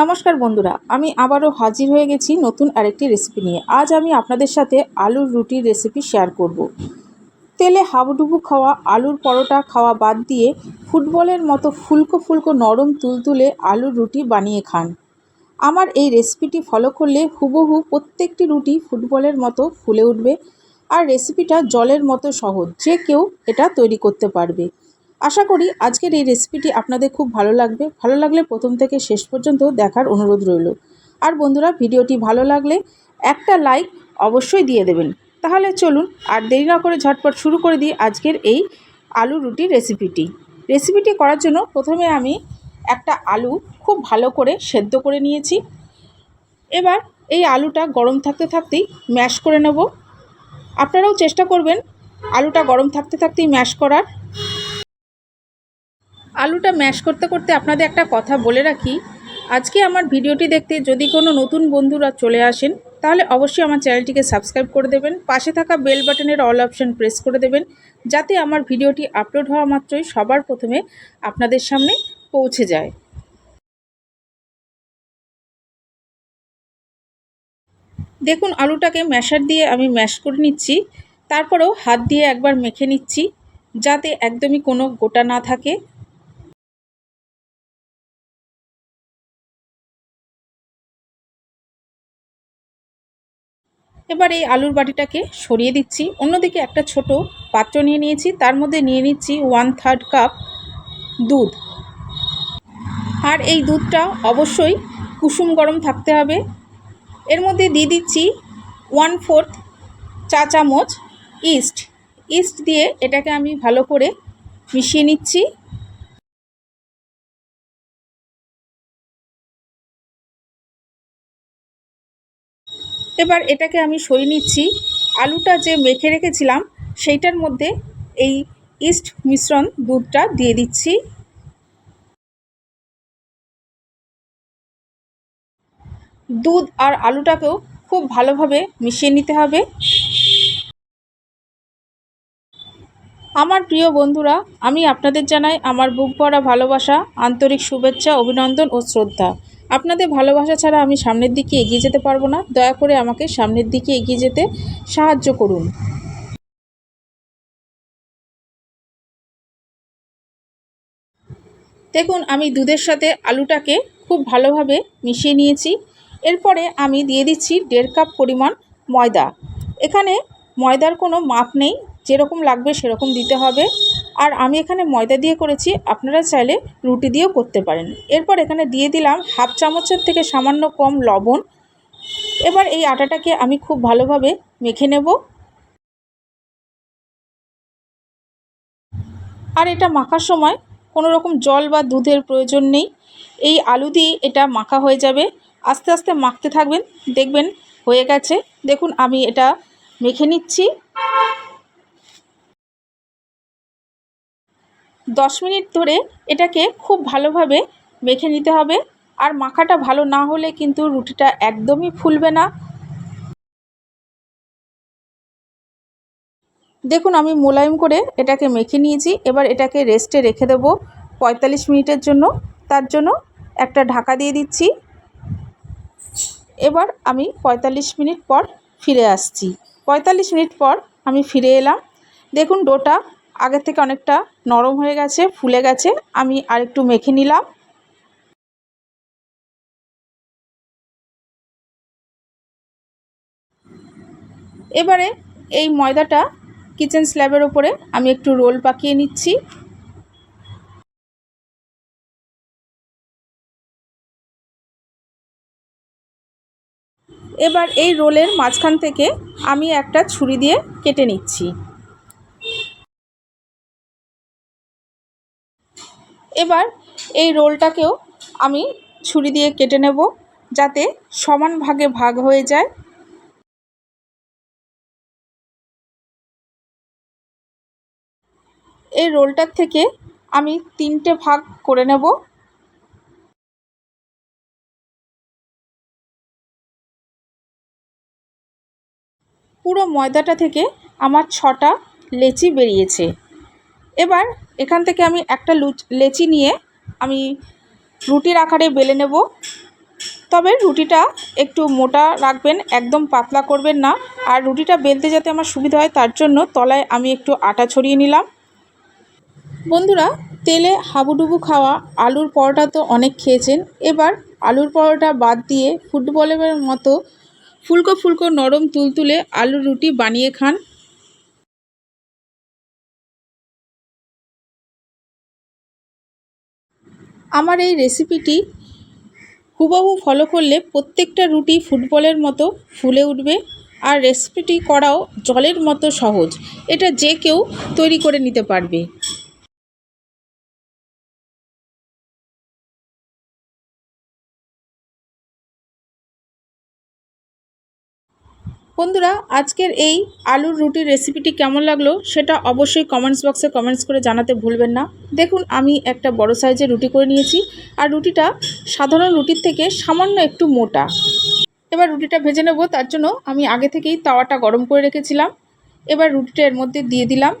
নমস্কার বন্ধুরা, আমি আবারও হাজির হয়ে গেছি নতুন আরেকটি রেসিপি নিয়ে। আজ আমি আপনাদের সাথে আলুর রুটির রেসিপি শেয়ার করব। তেলে হাবুডুবু খাওয়া, আলুর পরোটা খাওয়া বাদ দিয়ে ফুটবলের মতো ফুলকো ফুলকো নরম তুলতুলে আলুর রুটি বানিয়ে খান। আমার এই রেসিপিটি ফলো করলে হুবহু প্রত্যেকটি রুটি ফুটবলের মতো ফুলে উঠবে। আর রেসিপিটা জলের মতো সহজ, যে কেউ এটা তৈরি করতে পারবে। আশা করি আজকের এই রেসিপিটি আপনাদের খুব ভালো লাগবে। ভালো লাগলে প্রথম থেকে শেষ পর্যন্ত দেখার অনুরোধ রইল। আর বন্ধুরা, ভিডিওটি ভালো লাগলে একটা লাইক অবশ্যই দিয়ে দেবেন। তাহলে চলুন আর দেরি না করে ঝটপট শুরু করে দিই আজকের এই আলু রুটির রেসিপিটি রেসিপিটি করার জন্য প্রথমে আমি একটা আলু খুব ভালো করে সেদ্ধ করে নিয়েছি। এবার এই আলুটা গরম থাকতে থাকতেই ম্যাশ করে নেব। আপনারাও চেষ্টা করবেন আলুটা গরম থাকতে থাকতেই ম্যাশ করার। আলুটা ম্যাশ করতে করতে আপনাদের একটা কথা বলে রাখি। আজকে আমার ভিডিওটি দেখতে যদি কোনো নতুন বন্ধুরা চলে আসেন, তাহলে অবশ্যই আমার চ্যানেলটিকে সাবস্ক্রাইব করে দেবেন, পাশে থাকা বেল বাটনের অল অপশন প্রেস করে দেবেন, যাতে আমার ভিডিওটি আপলোড হওয়া মাত্রই সবার প্রথমে আপনাদের সামনে পৌঁছে যায়। দেখুন, আলুটাকে ম্যাশার দিয়ে আমি ম্যাশ করে নিচ্ছি। তারপরেও হাত দিয়ে একবার মেখে নিচ্ছি, যাতে একদমই কোনো গোটা না থাকে। এবার এই আলুর বাটিটাকে সরিয়ে দিচ্ছি। অন্যদিকে একটা ছোট পাত্র নিয়ে নিয়েছি। তার মধ্যে নিয়ে নিচ্ছি ওয়ান থার্ড কাপ দুধ। আর এই দুধটা অবশ্যই কুসুম গরম থাকতে হবে। এর মধ্যে দিয়ে দিচ্ছি ওয়ান ফোর্থ চা চামচ ইস্ট ইস্ট দিয়ে এটাকে আমি ভালো করে মিশিয়ে নিচ্ছি। এবার এটাকে আমি সরিয়ে নিচ্ছি। আলুটা যে মেখে রেখেছিলাম, সেইটার মধ্যে এই ইস্ট মিশ্রণ দুধটা দিয়ে দিচ্ছি। দুধ আর আলুটাকেও খুব ভালোভাবে মিশিয়ে নিতে হবে। আমার প্রিয় বন্ধুরা, আমি আপনাদের জানাই আমার বুক ভরা ভালোবাসা, আন্তরিক শুভেচ্ছা, অভিনন্দন ও শ্রদ্ধা। আপনাদের ভালোবাসা ছাড়া আমি সামনের দিকে এগিয়ে যেতে পারব না। দয়া করে আমাকে সামনের দিকে এগিয়ে যেতে সাহায্য করুন। দেখুন, আমি দুধের সাথে আলুটাকে খুব ভালোভাবে মিশিয়ে নিয়েছি। এরপরে আমি দিয়ে দিচ্ছি দেড় কাপ পরিমাণ ময়দা। এখানে ময়দার কোনো মাপ নেই। যেরকম লাগবে সেরকম দিতে হবে। আর আমি এখানে ময়দা দিয়ে করেছি, আপনারা চাইলে রুটি দিয়েও করতে পারেন। এরপর এখানে দিয়ে দিলাম হাফ চামচের থেকে সামান্য কম লবণ। এবার এই আটাটাকে আমি খুব ভালোভাবে মেখে নেব। আর এটা মাখার সময় কোনো রকম জল বা দুধের প্রয়োজন নেই। এই আলু দিয়ে এটা মাখা হয়ে যাবে। আস্তে আস্তে মাখতে থাকবেন, দেখবেন হয়ে গেছে। দেখুন, আমি এটা মেখে নিচ্ছি। দশ মিনিট ধরে এটাকে খুব ভালোভাবে মেখে নিতে হবে। আর মাখাটা ভালো না হলে কিন্তু রুটিটা একদমই ফুলবে না। দেখুন, আমি মোলায়েম করে এটাকে মেখে নিয়েছি। এবার এটাকে রেস্টে রেখে দেব পঁয়তাল্লিশ মিনিটের জন্য। তার জন্য একটা ঢাকা দিয়ে দিচ্ছি। এবার আমি পঁয়তাল্লিশ মিনিট পর ফিরে আসছি। পঁয়তাল্লিশ মিনিট পর আমি ফিরে এলাম। দেখুন, ডোটা আগের থেকে অনেকটা নরম হয়ে গেছে, ফুলে গেছে, আমি আরেকটু মেখে নিলাম। এবারে এই ময়দাটা কিচেন স্ল্যাবের ওপরে আমি একটু রোল পাকিয়ে নিচ্ছি। এবার এই রোলের মাঝখান থেকে আমি একটা ছুরি দিয়ে কেটে নিচ্ছি। এবার এই রোলটাকেও আমি ছুরি দিয়ে কেটে নেব যাতে সমান ভাগে ভাগ হয়ে যায়। এই রোলটার থেকে আমি তিনটে ভাগ করে নেব। পুরো ময়দাটা থেকে আমার ছটা লেচি বেরিয়েছে। এবার এখান থেকে আমি একটা লেচি নিয়ে আমি রুটির আকারে বেলে নেব। তবে রুটিটা একটু মোটা রাখবেন, একদম পাতলা করবেন না। আর রুটিটা বেলতে যাতে আমার সুবিধা হয়, তার জন্য তলায় আমি একটু আটা ছড়িয়ে নিলাম। বন্ধুরা, তেলে হাবুডুবু খাওয়া আলুর পরোটা তো অনেক খেয়েছেন। এবার আলুর পরোটা বাদ দিয়ে ফুটবলের মতো ফুলকো ফুলকো নরম তুলতুলে আলুর রুটি বানিয়ে খান। আমার এই রেসিপিটি হুবহু ফলো করলে প্রত্যেকটা রুটি ফুটবলের মতো ফুলে উঠবে আর রেসিপিটি করাও জলের মতো সহজ। এটা যে কেউ তৈরি করে নিতে পারবে। বন্ধুরা, আজকের এই আলুর রুটির রেসিপিটি কেমন লাগল সেটা অবশ্যই কমেন্টস বক্সে কমেন্টস করে জানাতে ভুলবেন না। দেখুন, আমি একটা বড় সাইজের রুটি করে নিয়েছি আর রুটিটা সাধারণ রুটির থেকে সামান্য একটু মোটা। এবার রুটিটা ভেজে নেব, তার জন্য আমি আগে থেকেই তাওয়াটা গরম করে রেখেছিলাম। এবার রুটিটা এর মধ্যে দিয়ে দিলাম।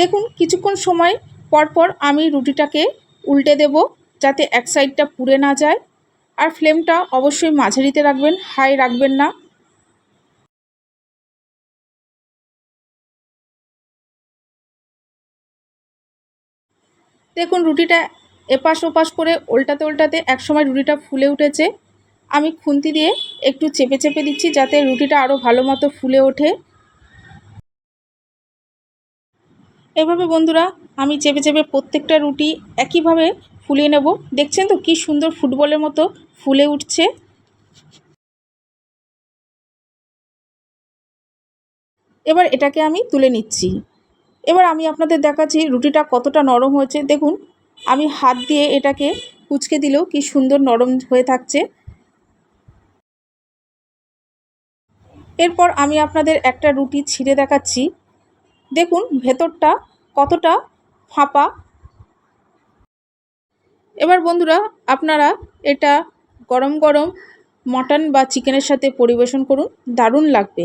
দেখুন, কিছুক্ষণ সময় পরপর আমি রুটিটাকে উল্টে দেব যাতে এক সাইডটা পুড়ে না যায়। আর ফ্লেমটা অবশ্যই মাঝারিতে রাখবেন হাই রাখবেন না। দেখুন, রুটিটা এপাশ ওপাশ করে উল্টাতে উল্টাতে একসময় রুটিটা ফুলে উঠেছে। আমি খুন্তি দিয়ে একটু চেপে চেপে দিচ্ছি যাতে রুটিটা আরও ভালো মতো ফুলে ওঠে। এভাবে বন্ধুরা, আমি চেপে চেপে প্রত্যেকটা রুটি একইভাবে ফুলিয়ে নেব। দেখছেন তো কি সুন্দর ফুটবলের মতো ফুলে উঠছে। এবার এটাকে আমি তুলে নিচ্ছি। এবার আমি আপনাদের দেখাচ্ছি রুটিটা কতটা নরম হয়েছে। দেখুন, আমি হাত দিয়ে এটাকে কুচকে দিলেও কি সুন্দর নরম হয়ে থাকছে। এরপর আমি আপনাদের একটা রুটি ছিঁড়ে দেখাচ্ছি। দেখুন, ভেতরটা কতটা ফাঁপা। এবার বন্ধুরা, আপনারা এটা গরম গরম মটন বা চিকেনের সাথে পরিবেশন করুন। দারুণ লাগবে।